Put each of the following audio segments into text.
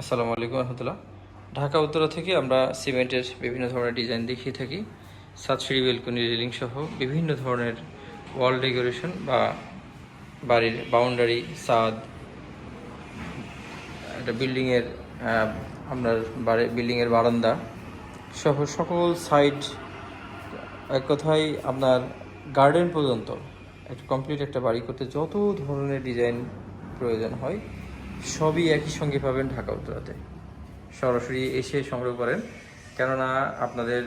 আসসালামু আলাইকুম রহমতুল্লাহ। ঢাকা উত্তরা থেকে আমরা সিমেন্টের বিভিন্ন ধরনের ডিজাইন দেখিয়ে থাকি। সাতশিড়ি বেলকনি রেলিং সহ বিভিন্ন ধরনের ওয়াল ডেকোরেশন বা বাড়ির বাউন্ডারি, সাদ, একটা বিল্ডিংয়ের আপনার বাড়ি বিল্ডিংয়ের বারান্দা সহ সকল সাইড এক কথায় আপনার গার্ডেন পর্যন্ত একটা কমপ্লিট একটা বাড়ি করতে যত ধরনের ডিজাইন প্রয়োজন হয় সবই একই সঙ্গে পাবেন ঢাকা উত্তরাতে। সরাসরি এসে সংগ্রহ করেন। কেননা আপনাদের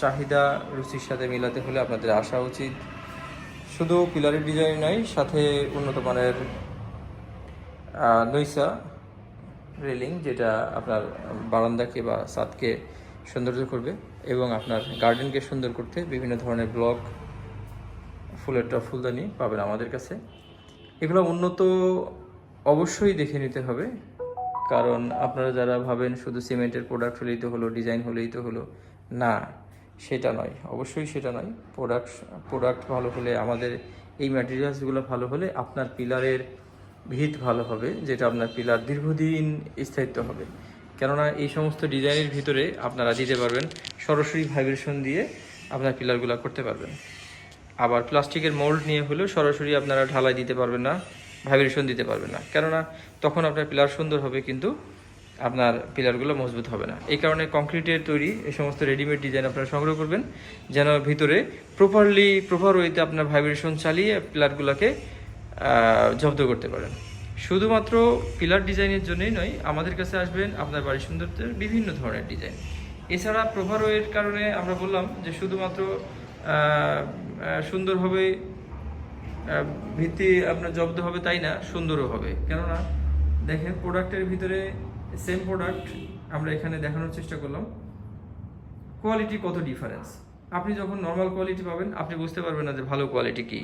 চাহিদা, রুচির সাথে মিলাতে হলে আপনাদের আসা উচিত। শুধু পিলারের ডিজাইন নয়, সাথে উন্নত মানের নৈসা রেলিং, যেটা আপনার বারান্দাকে বা ছাদকে সৌন্দর্য করবে এবং আপনার গার্ডেনকে সুন্দর করতে বিভিন্ন ধরনের ব্লক, ফুলের টপ ফুলদানি পাবেন আমাদের কাছে। এগুলো উন্নত অবশ্যই দেখে নিতে হবে। কারণ আপনারা যারা ভাবেন শুধু সিমেন্টের প্রোডাক্ট হলেই তো হলো ডিজাইন হলেই তো হলো, না, সেটা নয়। অবশ্যই সেটা নয়। প্রোডাক্ট প্রোডাক্ট ভালো হলে আমাদের এই ম্যাটেরিয়ালসগুলো ভালো হলে আপনার পিলারের ভিত ভালো হবে, যেটা আপনার পিলার দীর্ঘদিন স্থায়িত্ব হবে। কেননা এই সমস্ত ডিজাইনের ভিতরে আপনারা দিতে পারবেন, সরাসরি ভাইব্রেশন দিয়ে আপনার পিলারগুলো করতে পারবেন। আবার প্লাস্টিকের মোল্ড নিয়ে হলেও সরাসরি আপনারা ঢালাই দিতে পারবেন না। ভাইব্রেশন দিতে পারবেন না। কেননা তখন আপনার পিলার সুন্দর হবে কিন্তু আপনার পিলারগুলো মজবুত হবে না। এই কারণে কংক্রিটের তৈরি এই সমস্ত রেডিমেড ডিজাইন আপনারা সংগ্রহ করবেন যেন ভিতরে প্রপারলি প্রপার ওয়েতে আপনার ভাইব্রেশন চালিয়ে পিলারগুলোকে জব্দ করতে পারেন। শুধুমাত্র পিলার ডিজাইনের জন্যই নয় আমাদের কাছে আসবেন আপনার বাড়ির সৌন্দর্যের বিভিন্ন ধরনের ডিজাইন এছাড়া প্রভার ওয়ের কারণে আমরা বললাম যে শুধুমাত্র আহ, আহ, সুন্দর হবে আহ, ভিত্তি আপনার জব্দ হবে তাই না? সুন্দরও হবে। কেননা, দেখেন প্রোডাক্টের ভিতরে সেম প্রোডাক্ট আমরা এখানে দেখানোর চেষ্টা করলাম। কোয়ালিটি কত ডিফারেন্স আপনি যখন নর্মাল কোয়ালিটি পাবেন, আপনি বুঝতে পারবেন না যে ভালো কোয়ালিটি কী।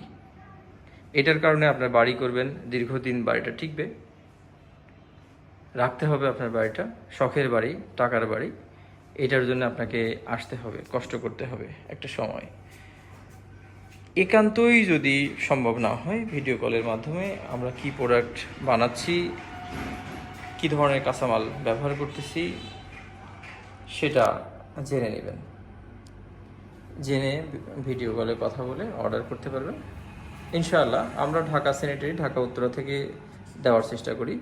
এটার কারণে আপনার বাড়ি করবেন দীর্ঘদিন বাড়িটা টিকবে রাখতে হবে আপনার বাড়িটা, শখের বাড়ি, টাকার বাড়ি। এটার জন্য আপনাকে আসতে হবে, কষ্ট করতে হবে একটা সময়। একান্তই যদি সম্ভব না হয় ভিডিও কলের মাধ্যমে আমরা কি প্রোডাক্ট বানাচ্ছি, কি ধরনের কাঁচামাল ব্যবহার করতেছি, সেটা জেনে নেবেন। জেনে ভিডিও কলে কথা বলে অর্ডার করতে পারবেন। ইনশাআল্লাহ আমরা ঢাকা স্যানিটারি ঢাকা উত্তরা থেকে দেওয়ার চেষ্টা করি।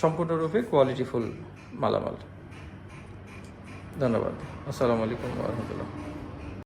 সম্পূর্ণরূপে কোয়ালিটিফুল মালামাল। ধন্যবাদ। আসসালামু আলাইকুম রহমতুল্লাহ।